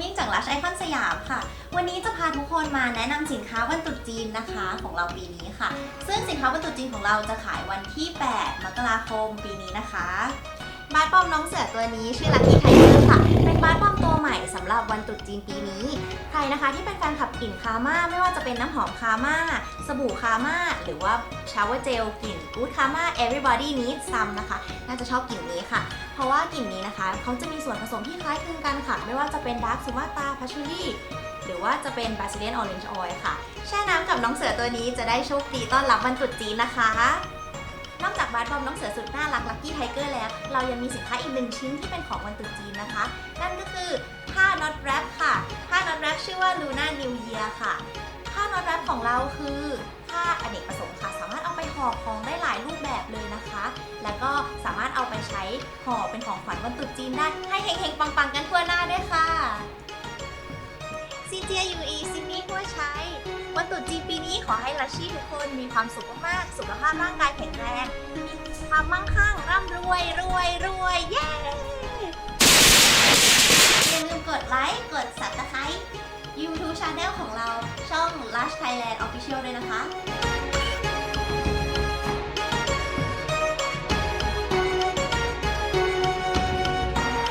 มิ่งจากรัชไอคอนสยามค่ะ วันนี้จะพาทุกคนมาแนะนำสินค้าวันตรุษจีนนะคะ ของเราปีนี้ค่ะ ซึ่งสินค้าวันตรุษจีนของเราจะขายวันที่ 8 มกราคมปีนี้นะคะ บาสปอมน้องเสือตัวนี้ชื่อ Lucky Tiger ค่ะ เป็นบาสปอมตัวใหม่สำหรับวันตรุษจีนปีนี้ ใครนะคะที่เป็นแฟนคลับกลิ่นคาม่าไม่ว่าจะเป็นน้ำหอมคาม่า สบู่คาม่า หรือว่าชาวเวอร์เจลกลิ่น Good Karma Everybody Needs Some นะคะ น่าจะชอบกลิ่นนี้ค่ะ เพราะว่ากลิ่นนี้นะคะเขาจะมีส่วนผสมที่คล้ายคลึงกันค่ะ ไม่ว่าจะเป็นดาร์กซูมาตาพัชชูรี่หรือว่าจะเป็นบาซิเลียนออเรนจ์ออยล์ค่ะ แช่น้ำกับน้องเสือตัวนี้จะได้โชคดีต้อนรับวันตรุษจีนนะคะ นอกจากบอมน้องเสือสุดน่ารักลักกี้ไทเกอร์แล้ว เรายังมีสินค้าอีกหนึ่งชิ้นที่เป็นของวันตรุษจีนนะคะ นั่นก็คือผ้าน็อตแรปค่ะ ผ้าน็อตแรปชื่อว่า Luna New Year ค่ะ ผ้าน็อตแรปของเราคือผ้าอเนกประสงค์ค่ะ สามารถเอาไปห่อของได้หลายรูปแบบเลยนะคะ แล้วก็สามารถเอาไปใช้ห่อเป็นของขวัญวันตรุษจีนได้ ให้เฮงๆปังๆกันทั่วหน้าด้วยค่ะซี วันตรุษจีนปีนี้ขอให้ลัชชี่ทุกคนมีความสุขมากๆ สุขภาพร่างกายแข็งแรง มีความมั่งคั่งร่ำรวยรวยรวยเย้อย่าลืมกดไลค์ กด subscribe YouTube Channel ของเราช่อง Lush Thailand Official ด้วยนะคะ